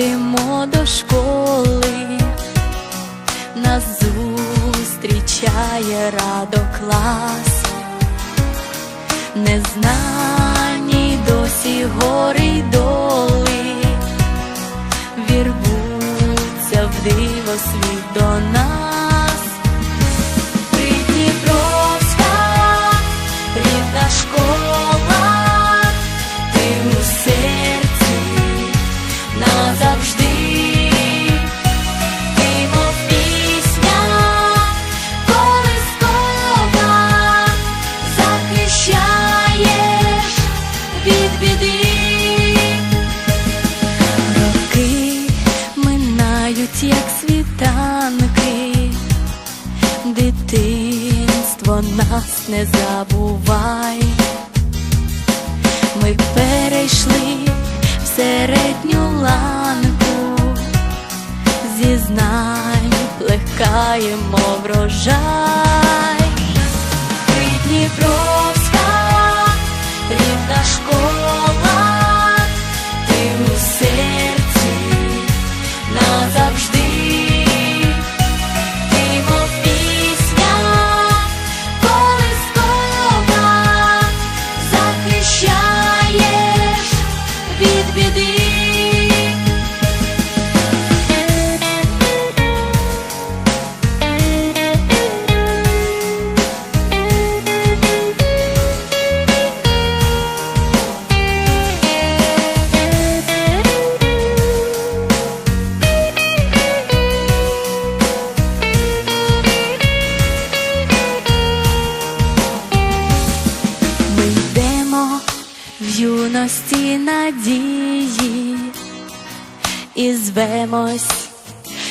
Йдемо до школи, нас зустрічає радо клас, незнані досі гори й доли, вірвуться в диво світ до нас. Світанки, дитинство нас не забувай. Ми перейшли в середню ланку, зізнань плекаємо врожай. В юності надії і звемось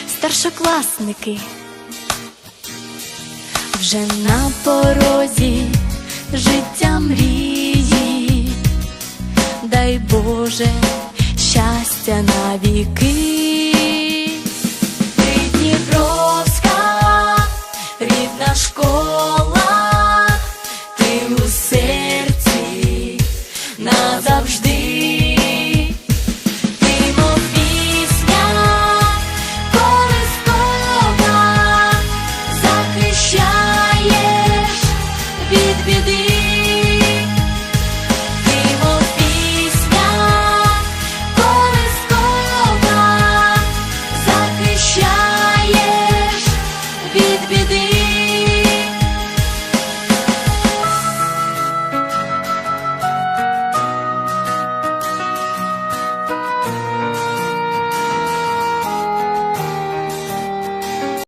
старшокласники. Вже на порозі життя мрії, дай Боже щастя на віки. Придніпровська, рідна школа,